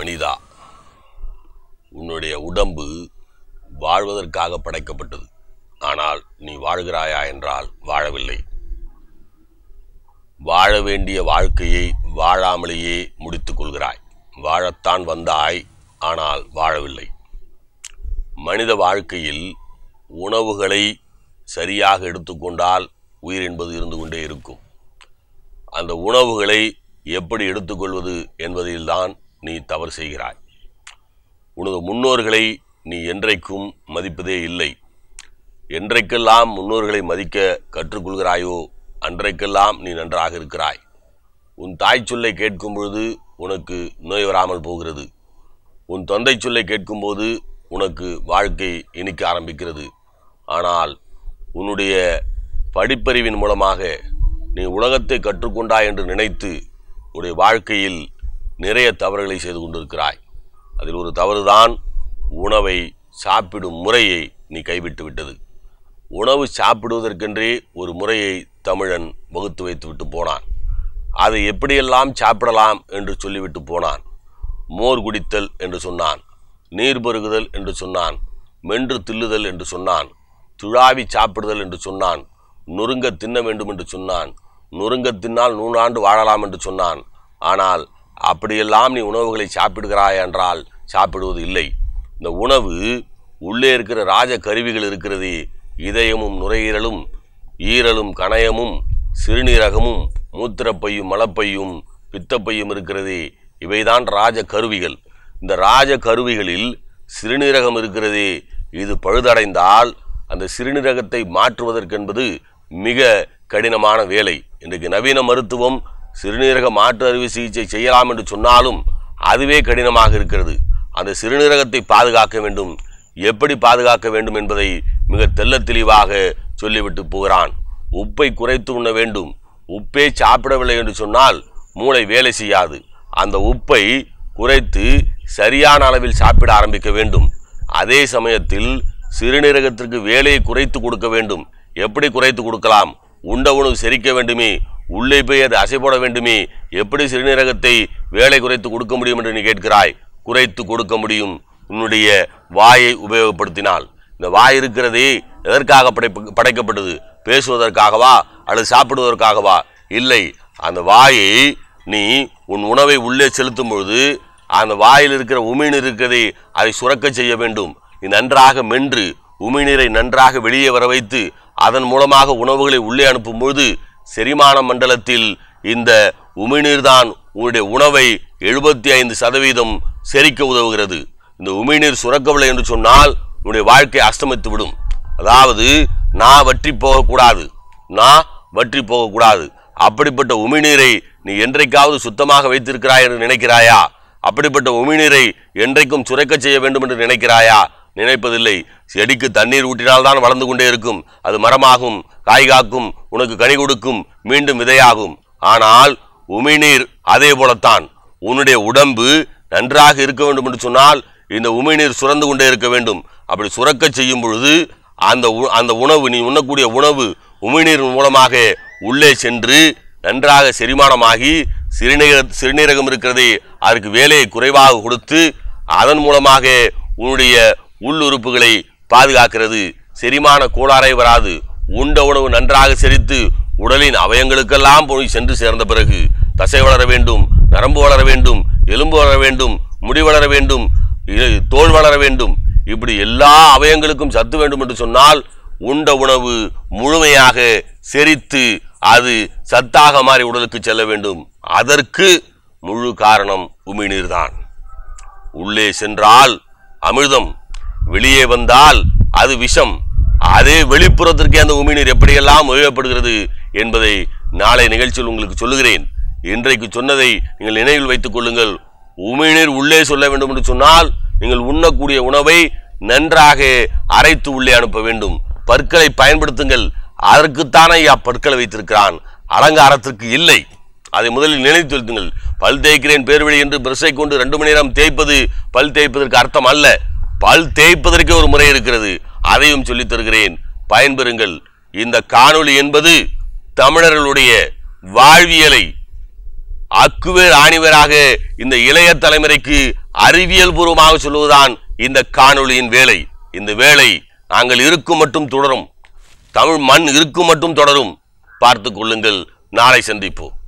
மனிதா. உன்னுடைய உடம்பு வாழ்வதற்காக படைக்கப்பட்டது. ஆனால் நீ வாழ்கிறாயா என்றால் வாழவில்லை. வாழ வேண்டிய வாழ்க்கையை வாழாமலேயே முடித்து கொள்கிறாய். வாழத்தான் வந்தாய் ஆனால் வாழவில்லை. மனித வாழ்க்கையில் உணவுகளை சரியாக எடுத்துக்கொண்டால் உயிர் என்பது இருந்து கொண்டே இருக்கும். அந்த உணவுகளை எப்படி எடுத்துக்கொள்வது என்பதில்தான் நீ தவறு செய்கிறாய். உனது முன்னோர்களை நீ என்றைக்கும் மதிப்பதே இல்லை. என்றைக்கெல்லாம் முன்னோர்களை மதிக்க கற்றுக்கொள்கிறாயோ அன்றைக்கெல்லாம் நீ நன்றாக இருக்கிறாய். உன் தாய் சொல்லை கேட்கும் பொழுது உனக்கு நோய் வராமல் போகிறது. உன் தொந்தை சொல்லை கேட்கும்போது உனக்கு வாழ்க்கை இனிக்க ஆரம்பிக்கிறது. ஆனால் உன்னுடைய படிப்பறிவின் மூலமாக நீ உலகத்தை கற்றுக்கொண்டாய் என்று நினைத்து உன்னுடைய வாழ்க்கையில் நிறைய தவறுகளை செய்து கொண்டிருக்கிறாய். அதில் ஒரு தவறுதான் உணவை சாப்பிடும் முறையை நீ கைவிட்டு விட்டது. உணவு சாப்பிடுவதற்கென்றே ஒரு முறையை தமிழன் வகுத்து வைத்துவிட்டு போனான். அதை எப்படியெல்லாம் சாப்பிடலாம் என்று சொல்லிவிட்டு போனான். மோர் குடித்தல் என்று சொன்னான். நீர் பருகுதல் என்று சொன்னான். மென்று தில்லுதல் என்று சொன்னான். துழாவி சாப்பிடுதல் என்று சொன்னான். நொறுங்க தின்ன வேண்டும் என்று சொன்னான். நொறுங்க தின்னால் நூறாண்டு வாழலாம் என்று சொன்னான். ஆனால் அப்படியெல்லாம் நீ உணவுகளை சாப்பிடுகிறாய் என்றால் சாப்பிடுவது இல்லை. இந்த உணவு உள்ளே இருக்கிற ராஜ கருவிகள் இருக்கிறதே. இதயமும் நுரையீரலும் ஈரலும் கணயமும் சிறுநீரகமும் மூத்திரப்பையும் மலப்பையும் பித்தப்பையும் இருக்கிறதே. இவைதான் ராஜ கருவிகள். இந்த ராஜ கருவிகளில் சிறுநீரகம் இருக்கிறதே. இது பழுதடைந்தால் அந்த சிறுநீரகத்தை மாற்றுவதற்கென்பது மிக கடினமான வேலை. இன்றைக்கு நவீன மருத்துவம் சிறுநீரக மாற்று அறுவை சிகிச்சை செய்யலாம் என்று சொன்னாலும் அதுவே கடினமாக இருக்கிறது. அந்த சிறுநீரகத்தை பாதுகாக்க வேண்டும். எப்படி பாதுகாக்க வேண்டும் என்பதை மிக தெல்ல தெளிவாக சொல்லிவிட்டு போகிறான். உப்பை குறைத்து உண்ண வேண்டும். உப்பே சாப்பிடவில்லை என்று சொன்னால் மூளை வேலை செய்யாது. அந்த உப்பை குறைத்து சரியான அளவில் சாப்பிட ஆரம்பிக்க வேண்டும். அதே சமயத்தில் சிறுநீரகத்திற்கு வேலையை குறைத்து கொடுக்க வேண்டும். எப்படி குறைத்து கொடுக்கலாம்? உண்ட உணவு செரிக்க வேண்டுமே. உள்ளே போய் அது அசைப்பட வேண்டுமே. எப்படி சிறுநீரகத்தை வேலை குறைத்து கொடுக்க முடியும் என்று நீ கேட்கிறாய்? குறைத்து கொடுக்க முடியும். உன்னுடைய வாயை உபயோகப்படுத்தினால். இந்த வாய் இருக்கிறதே எதற்காக படைப்பு படைக்கப்பட்டது? பேசுவதற்காகவா? அல்லது சாப்பிடுவதற்காகவா? இல்லை. அந்த வாயை நீ உன் உணவை உள்ளே செலுத்தும் பொழுது அந்த வாயில் இருக்கிற உமிழ்நீர் இருக்கிறதே அதை சுரக்க செய்ய வேண்டும். நீ நன்றாக மென்று உமிழ்நீரை நன்றாக வெளியே வர வைத்து அதன் மூலமாக உணவுகளை உள்ளே அனுப்பும் பொழுது செரிமான மண்டலத்தில் இந்த உமிழ்நீர் தான் உன்னுடைய உணவை எழுபத்தி ஐந்து சதவீதம் செரிக்க உதவுகிறது. இந்த உமிழ்நீர் சுரக்கவில்லை என்று சொன்னால் உன்னுடைய வாழ்க்கை அஸ்தமித்து விடும். அதாவது நான் வற்றி போகக்கூடாது. நான் வற்றி போகக்கூடாது. அப்படிப்பட்ட உமிழ்நீரை நீ என்றைக்காவது சுத்தமாக வைத்திருக்கிறாய் என்று நினைக்கிறாயா? அப்படிப்பட்ட உமிழ்நீரை என்றைக்கும் சுரக்க செய்ய வேண்டும் என்று நினைக்கிறாயா? நினைப்பதில்லை. செடிக்கு தண்ணீர் ஊற்றினால்தான் வளர்ந்து கொண்டே இருக்கும். அது மரமாகும் காய் காக்கும் உனக்கு கனி கொடுக்கும் மீண்டும் விதையாகும். ஆனால் உமிழ்நீர் அதே போலத்தான். உன்னுடைய உடம்பு நன்றாக இருக்க வேண்டும் என்று சொன்னால் இந்த உமிழ்நீர் சுரந்து கொண்டே இருக்க வேண்டும். அப்படி சுரக்க செய்யும் பொழுது அந்த உ- அந்த உணவு நீ உண்ணக்கூடிய உணவு உமிழ்நீர் மூலமாக உள்ளே சென்று நன்றாக செரிமானமாகி சிறுநீர சிறுநீரகம் இருக்கிறதே அதற்கு வேலையை குறைவாக கொடுத்து அதன் மூலமாக உன்னுடைய உள்ளுறுப்புகளை பாதுகாக்கிறது. செரிமான கோளாறை வராது. உண்ட உணவு நன்றாக செரித்து உடலின் அவயங்களுக்கெல்லாம் போய் சென்று சேர்ந்த பிறகு தசை வளர வேண்டும் நரம்பு வளர வேண்டும் எலும்பு வளர வேண்டும் முடி வளர வேண்டும் தோல் வளர வேண்டும். இப்படி எல்லா அவயங்களுக்கும் சத்து வேண்டும் என்று சொன்னால் உண்ட உணவு முழுமையாக செரித்து அது சத்தாக மாறி உடலுக்கு செல்ல வேண்டும். அதற்கு முழு காரணம் உமிழ்நீர் தான் உள்ளே சென்றால் அமிர்தம் வெளியே வந்தால் அது விஷம். அதே வெளிப்புறத்திற்கே அந்த உமிழ்நீர் எப்படியெல்லாம் உபயோகப்படுகிறது என்பதை நாளை நிகழ்ச்சியில் உங்களுக்கு சொல்லுகிறேன். இன்றைக்கு சொன்னதை நீங்கள் நினைவில் வைத்துக் கொள்ளுங்கள். உமிழ்நீர் உள்ளே சொல்ல வேண்டும் என்று சொன்னால் நீங்கள் உண்ணக்கூடிய உணவை நன்றாக அரைத்து உள்ளே அனுப்ப வேண்டும். பற்களை பயன்படுத்துங்கள். அதற்குத்தானே ஐயா பற்களை வைத்திருக்கிறான். அலங்காரத்திற்கு இல்லை. அதை முதலில் நினைத்து வைத்துங்கள். பல் தேய்க்கிறேன் பேர்வழி என்று பிரஷை கொண்டு ரெண்டு மணி நேரம் தேய்ப்பது பல் தேய்ப்பதற்கு அர்த்தம் அல்ல. பல் தேய்ப்பதற்கு ஒரு முறை இருக்கிறது. அதையும் சொல்லித் தருகிறேன். பயன்பெறுங்கள். இந்த காணொளி என்பது தமிழர்களுடைய வாழ்வியலை அக்குவேர் ஆணிவராக இந்த இளைய தலைமுறைக்கு அறிவியல் பூர்வமாக சொல்லுவதுதான் இந்த காணொளியின் வேலை. இந்த வேலை நாங்கள் இருக்கும் மட்டும் தொடரும். தமிழ் மண் இருக்கும் மட்டும் தொடரும். பார்த்து கொள்ளுங்கள். நாளை சந்திப்போம்.